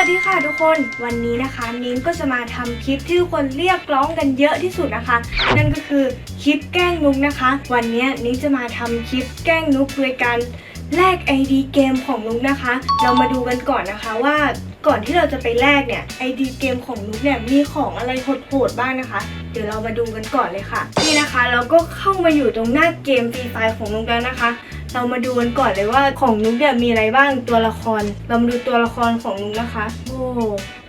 วัสดีค่ะทุกคนวันนี้นะคะนิ้งก็จะมาทำคลิปที่ทุกคนเรียกร้องกันเยอะที่สุดนะคะ นั่นก็คือคลิปแกล้งนุกนะคะ วันนี้นิ้งจะมาทำคลิปแกล้งนุกโดยการแลก ID เกมของนุกนะคะ เรามาดูกันก่อนนะคะว่าก่อนที่เราจะไปแลกเนี่ย ID เกมของนุกเนี่ยมีของอะไรโหดๆบ้างนะคะ เดี๋ยวเรามาดูกันก่อนเลยค่ะ นี่นะคะเราก็เข้ามาอยู่ตรงหน้าเกมฟรีไฟของนุกแล้วนะคะ เรามาดูกันก่อนเลยว่าของนุ๊กเนี่ยมีอะไรบ้างตัวละคร เรามาดูตัวละครของนุ๊กนะคะ โอ้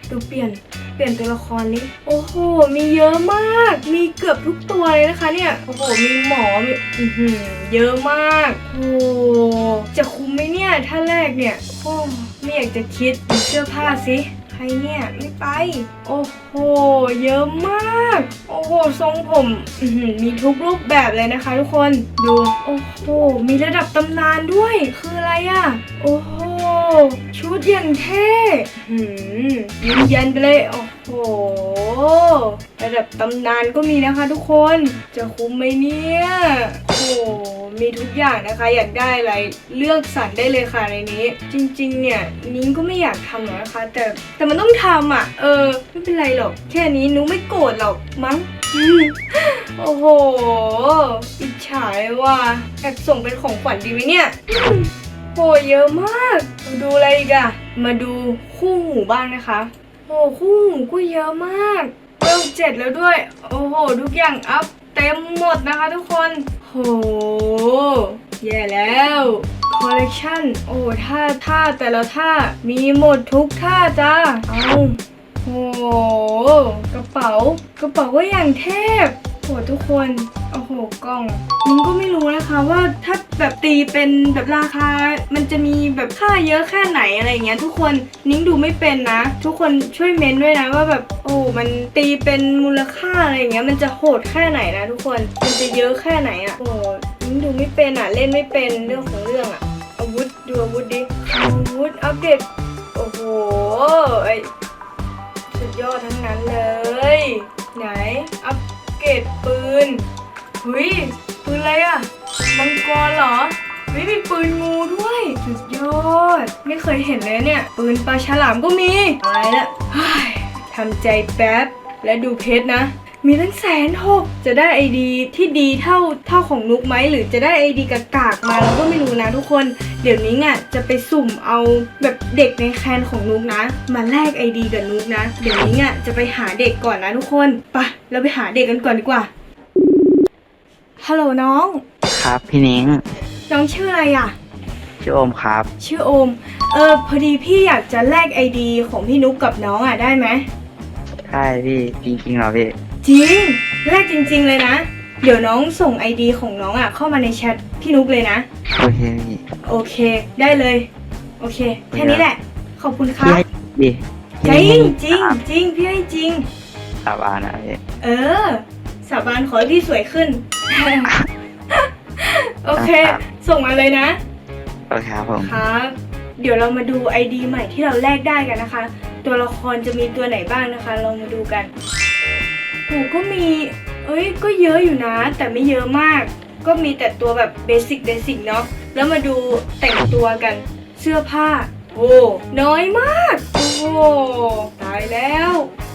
ดูเปลี่ยนเปลี่ยนตัวละครนี้ โอ้โห มีเยอะมาก มีเกือบทุกตัวเลยนะคะเนี่ย โอ้โห มีหมอมีอืเยอะมาก โอ้จะคุ้มไหมเนี่ย ถ้าแรกเนี่ย โอ้ไม่อยากจะคิดเสื้อผ้าสิ รเนี่ยไม่ไป โอ้โห เยอะมาก โอ้โห ทรงผมมีทุกรูปแบบเลยนะคะทุกคน ดู โอ้โห มีระดับตำนานด้วย คืออะไรอะ่ะ โอ้โห ชุดอย่างเท่หืมยืนยันไปเลย โอ้โห ระดับตำนานก็มีนะคะทุกคน จะคุ้มไหมเนี่ย มีทุกอย่างนะคะ อยากได้อะไรเลือกสรรได้เลยค่ะในนี้ จริง ๆ เนี่ยนิ้งก็ไม่อยากทำหรอกนะคะ แต่แต่มันต้องทำอะ เออ ไม่เป็นไรหรอก แค่นี้นุ้ไม่โกรธหรอกมั้งโอ้โห อิจฉาเลยว่ะแอบส่งเป็นของขวัญดีไหมเนี่ยโหเยอะมาก ดูอะไรอีกอะมาดูคู่หูบ้างนะคะโอ้คู่หูก็เยอะมากเวลเจ็ดแล้วด้วย โอ้โห ทุกอย่างอัพเต็มหมดนะคะทุกคน โห แย่แล้วคอลเลกชันโอ้ท่าท่าแต่ละท่ามีหมดทุกท่าจ้าเอาโห กระเป๋ากระเป๋าก็อย่างเทพ โหทุกคน โอ้โหกล้องนิ้งก็ไม่รู้นะคะว่าถ้าแบบตีเป็นแบบราคา มันจะมีแบบค่าเยอะแค่ไหนอะไรเงี้ยทุกคนนิ้งดูไม่เป็นนะ ทุกคนช่วยเม้นด้วยนะว่าแบบโอ้มันตีเป็นมูลค่าอะไรเงี้ยมันจะโหดแค่ไหนนะทุกคนมันจะเยอะแค่ไหนอะโอ้นิ้งดูไม่เป็นอะเล่นไม่เป็นเรื่องของเรื่องอะอาวุธดูอาวุธดิอาวุธอัปเดตโอ้โหไอสุดยอดทั้งนั้นเลย ไหนอัป เกรดปืนเฮ้ยปืนอะไรอะมังกรเหรอเฮ้ยมีปืนงูด้วย สุดยอด ไม่เคยเห็นเลยเนี่ย ปืนปลาฉลามก็มีตายละทำใจแป๊บและดูเพชรนะ มีตั้งแสนหกจะได้ไอดีที่ดีเท่าเท่าของนุกไหมหรือจะได้ไอดีกากากๆมาเราก็ไม่รู้นะทุกคน เดี๋ยวนี้อะจะไปสุ่มเอาแบบเด็กในแคนของนุกนะ มาแลกไอดีกับนุกนะ เดี๋ยวนี้อะจะไปหาเด็กก่อนนะทุกคนไปเราไปหาเด็กกันก่อนดีกว่าฮัลโหลน้อง ครับพี่นิ้งน้องชื่ออะไรอะ ชื่อโอมครับ ชื่อโอม เออพอดีพี่อยากจะแลกไอดีของพี่นุกกับน้องอะได้ไหม ใช่พี่จริงๆเหรอพี่ จริงแลกจริง ๆ เลยนะ เดี๋ยวน้องส่งไอดีของน้องอะ เข้ามาในแชทพี่นุกเลยนะ โอเคพี่ โอเค ได้เลย โอเค แค่นี้แหละ ขอบคุณคพี่รับให้ดิจริงพี่จริงให้จริงพี่ให้จริง สาบานนะพี่ เออ สาบานขอให้พี่สวยขึ้น โอเคส่งมาเลยนะ โอเคครับผมครับ เดี๋ยวเรามาดู ID ใหม่ที่เราแลกได้กันนะคะ ตัวละครจะมีตัวไหนบ้างนะคะลองมาดูกัน โหก็มี เอ้ย ก็เยอะอยู่นะ แต่ไม่เยอะมาก ก็มีแต่ตัวแบบเบสิกเบสิกเนาะ แล้วมาดูแต่งตัวกัน เสื้อผ้า โอ้น้อยมาก โอ้ตายแล้ว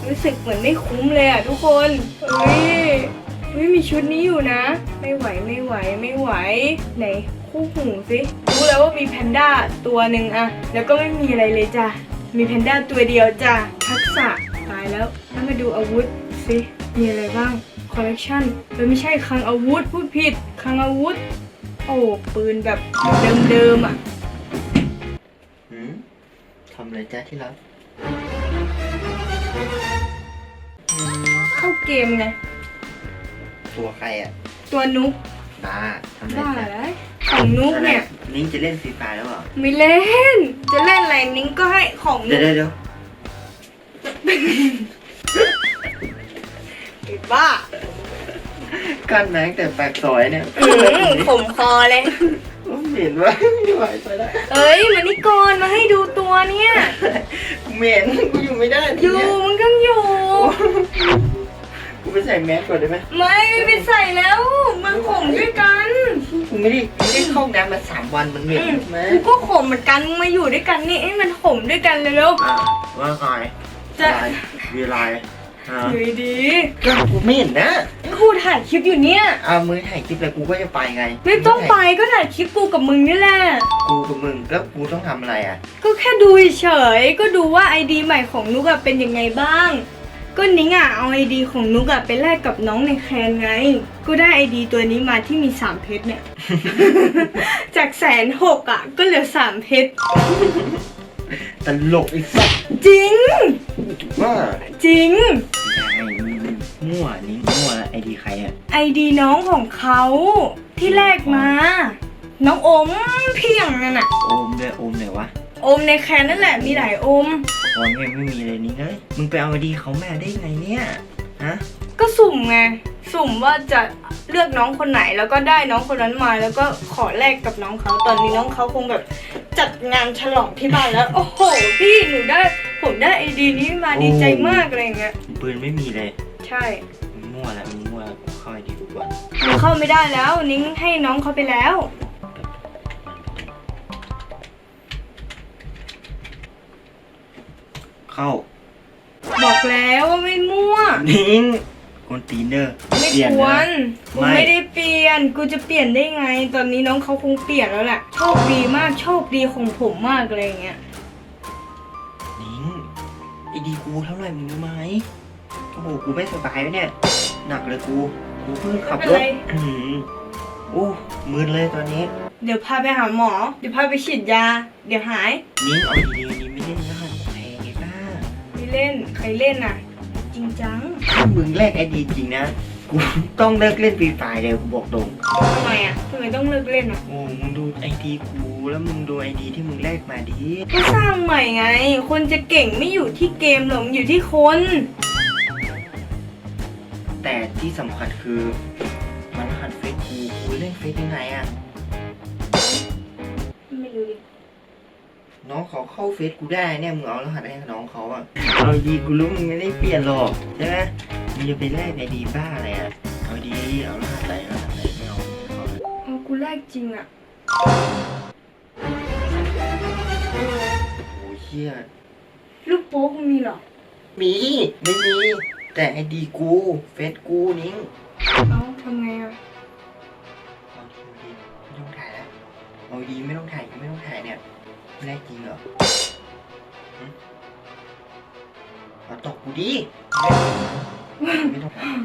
รู้สึกเหมือนไม่คุ้มเลยอะทุกคนเฮ้ยเฮ้ยมีชุดนี้อยู่นะ ไม่ไหวไม่ไหวไม่ไหว ไหนคู่หูสิ รู้แล้วว่ามีแพนด้าตัวหนึ่งอะแล้วก็ไม่มีอะไรเลยจ้ะ มีแพนด้าตัวเดียวจ้ะ ทักษะตายแล้วแล้วมาดูอาวุธ สิ มีอะไรบ้าง คอลเลกชันเออไม่ใช่คลังอาวุธพูดผิดคลังอาวุธ โอ้ปืนแบบเดิมๆอะหืมทำอะไรจ้าที่รักเข้าเกมไงตัวใครอะตัวนุกบ้าทำอะไรบ้าจ้าเลยของนุกเนี่ย นิ้งจะเล่นฟรีไฟแล้วเหรอ ไม่เล่น จะเล่นอะไรนิ้งก็ให้ของเดี๋นุยวก เดี๋ยวเดี๋ยวไอ้ บ้ากันแมงแต่ปากซอยเนี่ยอืมขมคอเลยเหม็นวะไม่ไหวไปแล้วเอ้ยมานี่ก่อนมาให้ดูตัวเนี่ยเหม็นกูอยู่ไม่ได้อทียู่เนี้ยมันก็อยู่ กูไปใส่แมสก่อนได้ไหมไม่ไม่ไปใส่แล้วมาข่มด้วยกันกูไม่ได้ไม่ได้เข้าน้ำมาสามวันมันเหม็นอืมใช่ไหมกูก็ขมเหมือนกันมึงมาอยู่ด้วยกันนี่ให้มันขมด้วยกันเลยเร็วอะว่าไงจะอะไรมี อะไรฮะอยู่ดีก็กูไม่เห็นนะๆกูถ่ายคลิปอยู่เนี่ย เอามือถ่ายคลิปเลยกูก็จะไปไงไม่ต้องไปก็ถ่ายคลิปกูกับมึงนี่แหละ กูกับมึงแล้วกูต้องทำอะไรอะก็แค่ดูเฉยๆก็ดูว่าไอดีใหม่ของนุกอะเป็นยังไงบ้าง ก็นิ้งอะเอาไอดีของนุกอะไปแลกกับน้องในแคนไง ก็ได้ไอดีตัวนี้มาที่มีสามเพชรเนี่ย จากแสนหกอะก็เหลือสามเพชรตลกไอ้สัสจริง ว่าจริงไอ้มั่วนี่มั่วไอดีใครอะไอดีน้องของเขาที่แลกมา น้องโอมเพียงนั่นอะโอมด้วยโอมไหนวะโอมในแคนนั่นแหละมีหลายโอมตอนนี้ไม่มีเลยนี่เลยมึงไปเอาไอดีเขาแม่ได้ไงเนี่ย ฮะก็สุ่มไง สุ่มว่าจะเลือกน้องคนไหนแล้วก็ได้น้องคนนั้นมา แล้วก็ขอแลกกับน้องเขาตอนนี้น้องเขาคงแบบจัดงานฉลองที่บ้านแล้ว โอ้โห พี่หนูได้ผมได้ไอดีนี้มาดีใจมากอะไรอย่างเงี้ยปืนไม่มีเลย ใช่มึงมั่วแล้วมึงมั่วกูเข้าไอดีกูก่อนหนูเข้าไม่ได้แล้วนิ้งให้น้องเขาไปแล้ว เข้า บอกแล้วว่าไม่มั่ว นิ้งคนตีนเนอร์ไม่เปลี่ยนควนะ รกูไม่ ไม่ได้เปลี่ยน กูจะเปลี่ยนได้ไง ตอนนี้น้องเขาคงเปลี่ยนแล้วแหละ โชคดีมาก โชคดีของผมมากอะไรอย่างเงี้ย นิ้งไอดีกูเท่าไหร่มึงรู้ไหมโอ้โหกูไม่สบายแล้วเนี่ย หนักเลยกูกูเพิ่งขับรถไม่เป็นไร อืมโอ้มืนเลยตอนนี้ เดี๋ยวพาไปหาหมอ เดี๋ยวพาไปฉีดยา เดี๋ยวหาย นิ้งเอาดี เล่น ใครเล่นอะ จริงจังถ้ามึงแลกไอดีจริงนะ กูต้องเลิกเล่นฟรีไฟเลยกูบอกตรงทำไมอะทำไมต้องเลิกเล่นอะโอ้มึงดูไอดีกูแล้วมึงดูไอดีที่มึงแลกมาดิก็สร้างใหม่ไง คนจะเก่งไม่อยู่ที่เกมหรอกมันอยู่ที่คน แต่ที่สำคัญคือ มันหันเฟซกูกูเล่นเฟซยังไงอะ น้องเขาเข้าเฟซกูได้เนี่ยมึงเอารหัสให้น้องเขาอะเอาดีกูรู้มึงไม่ได้เปลี่ยนหรอกใช่ไหมมึงจะไปแลกไอดีบ้าอะไรอะเอาดีเอารหัสไหนรหัสไหนไม่เอาเอาเลยเอากูแรกจริงอะโอ้เชี่ยลูกโป๊กมันมีเหรอมีไม่มีแต่ไอดีกูเฟซกูนิ้งเอ้าทำไงอะเอาดีไม่ต้องถ่ายแล้วเอาดีไม่ต้องถ่ายไม่ต้องถ่ายเนี่ย แลกจริงเหรอหึเอาตบกูดิไม่ต้องถ่าย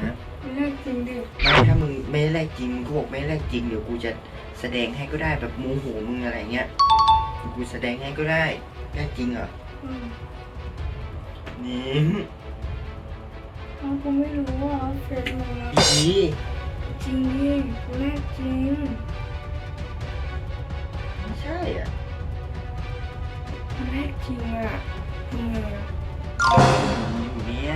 ฮะแรกจริงดิไม่ถ้ามึงไม่ได้แลกจริงมึงก็บอกไม่ได้แลกจริงเดี๋ยวกูจะแสดงให้ก็ได้แบบโมโหมึงอะไรเงี้ยกูแสดงให้ก็ได้แลกจริงเหรออืมนี่เอ้ากูไม่รู้ว่าเฟซมึงอะดีจริงดิกูแรกจริง ไม่ใช่อะ กูแรกจริงอะทำไงอะมันอยู่เนี่ย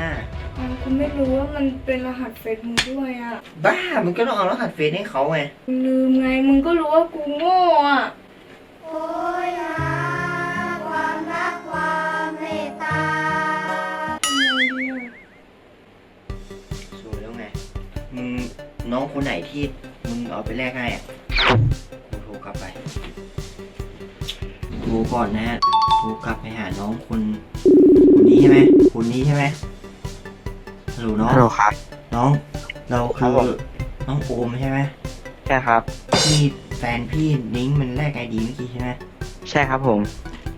เอ้ากูไม่รู้ว่ามันเป็นรหัสเฟซมึงด้วยอะบ้ามึงก็ต้องเอารหัสเฟซให้เขาไงกูลืมไงมึงก็รู้ว่ากูโง่อะโอยหาความรักความเมตตาทำไงดีอะสวยแล้วไงมึงน้องคนไหนที่มึงเอาไปแลกให้อะกูโทรกลับไปโทรก่อนนะ ฮะโทรกลับไปหาน้องคนคนนี้ใช่ไหมคนนี้ใช่ไหมฮัลโหลน้องฮัลโหลครับ น้อง เราครัคืบอผมน้องโอมใช่ไหมใช่ครับพี่แฟนพี่นิ้งมันแลกไอดีเมื่อกี้ใช่ไหมใช่ครับผม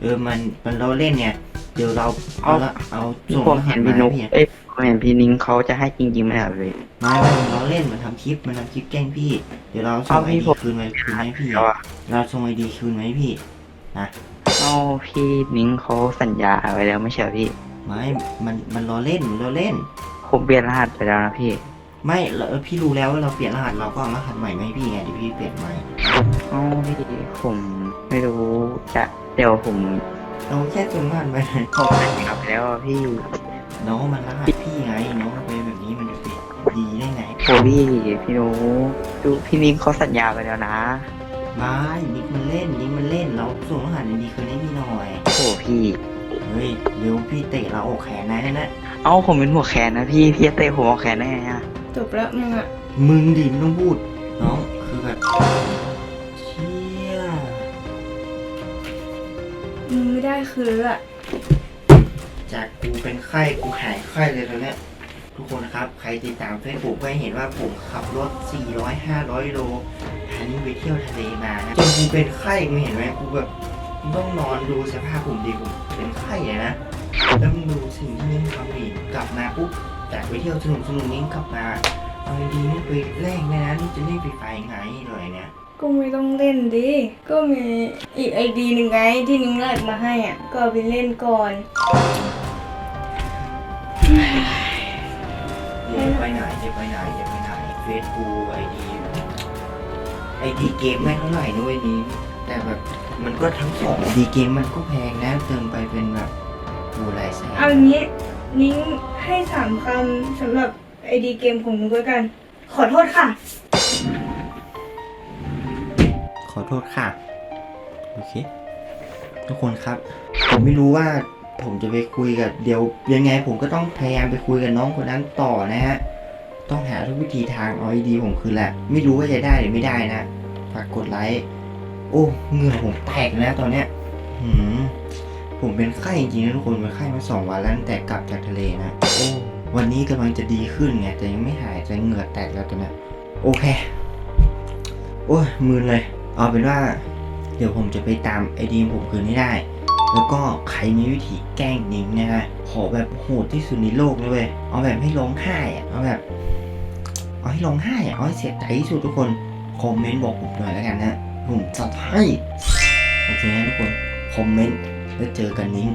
เออมันมันเราเล่นเนี่ยเดี๋ยวเราเอาละเอาส่งผมรหัเห็สนมาพี่นุกให้พี่อะเอ้ยผมเห็นพี่นิ้งเขาจะให้จริงๆไหมครับพี่ ไม่ไม่เราเล่นมันทำคลิปมันทำคลิปแกล้งพี่ เดี๋ยวเราส่งเอาไอพี่ดีผม คืนไว้คืนให้พี่แล้วอะอะ เราส่งไอดีคืนไว้ให้พี่เอาพี่นิ้งเขาสัญญาไว้แล้วไม่ใช่เหรอพี่ ไม่ มัน มันล้อเล่นมันล้อเล่น ผมเปลี่ยนรหัสไปแล้วนะพี่ไม่เราเออพี่รู้แล้วว่าเราเปลี่ยนรหัสเราก็เอารหัสใหม่มาให้พี่ไงเดี๋ยวพี่เปลี่ยนใหม่เอาพี่ผมไม่รู้จะเดี๋ยวผมเราแค่ส่งรหัสไปผมสัญญาไปแล้วอะพี่น้องมันรหัสพี่ไงน้องไปแบบนี้มันจะไปดีได้ไงโหพี่พี่นุกดูพี่นิ้งเขาสัญญาไปแล้วนะ ไม่นิกมันเล่นนิกมันเล่นเราส่งรหัสดีๆคืนให้พี่หน่อยโหพี่ เฮ้ยเดี๋ยวพี่เตะเราอกแขนนะนั่นนะ เอาผมเป็นหัวแขนนะพี่พี่จะเตะผมเอาแขนได้ไงอะจบแล้วมึงอะมึงดิมงต้องพูด น้องคือแบบเชี่ยมึงไม่ได้คืออะจากกูเป็นไข้กูหายไข้เลยตอนเนี้ยทุกคนนะครับ ใครติดตามเฟซบุ๊กก็เห็นว่าผมขับรถ 400-500 โล พานี้ไปเที่ยวทะเลมานะจนกูเป็นไข้มึงเห็นไหมกูแบบกูต้องนอนดูสภาพผมดีกูเป็นไข้เลยนะแล้วมึงดูสิ่งที่นิ่งทำดิกลับมาปุ๊บจากไปเที่ยวสนุกสนุกนิ่งกลับมาเอาดีๆนี่ไปแลกเลยนะนี่จะเล่นฟรีไฟไงเลยเนี่ยก็ไม่ต้องเล่นดิ ก็มีอีกไอดีหนึ่งไงที่นิ้งแลกมาให้อะ ก็เอาไปเล่นก่อน เดี๋ยวไปไหนเดี๋ยวไปไหนเดี๋ยวไปไหนเฟซบุ๊กไอดีไอ ดีเกมไม่เท่าไหร่นะเว้ยนี้ แต่แบบมันก็ทั้งสองดีเกมมันก็แพงนะเติมไปเป็นแบบดูหลายแสนเอาอย่างนี้นิ้งให้สามคำสำหรับไอดีเกมของมึงด้วยกัน ขอโทษค่ะ ขอโทษค่ะ โอเค ทุกคนครับ ผมไม่รู้ว่าผมจะไปคุยกับเดี๋ยวยังไงผมก็ต้องพยายามไปคุยกับน้องคนนั้นต่อนะฮะ ต้องหาทุกวิธีทางเอาไอดีผมคืนแหละ ไม่รู้ว่าจะได้หรือไม่ได้นะ ฝากกดไลค์ โอ้เหงื่อผมแตกนะตอนเนี้ยหืมผมเป็นไข้จริงๆนะทุกคนเป็นไข้มาสองวันแล้วตั้งแต่กลับจากทะเลนะ โอ้วันนี้กำลังจะดีขึ้นไงแต่ยังไม่หายแต่เหงื่อแตกแล้วตอนเนี้ยโอเค โอ้ยมืนเลย เอาเป็นว่า เดี๋ยวผมจะไปตามไอดีผมคืนให้ได้ แล้วก็ใครมีวิธีแกล้งนิ้งนะฮะขอแบบโหดที่สุดในโลกเลยเว้ยเอาแบบให้ร้องไห้อะเอาแบบ เอาให้ร้องไห้อะเอาให้เสียใจที่สุดทุกคนคอมเมนต์บอกผมหน่อยแล้วกันนะผมจัดให้โอเคนะทุกคนคอมเมนต์แล้วเจอกันนิ้ง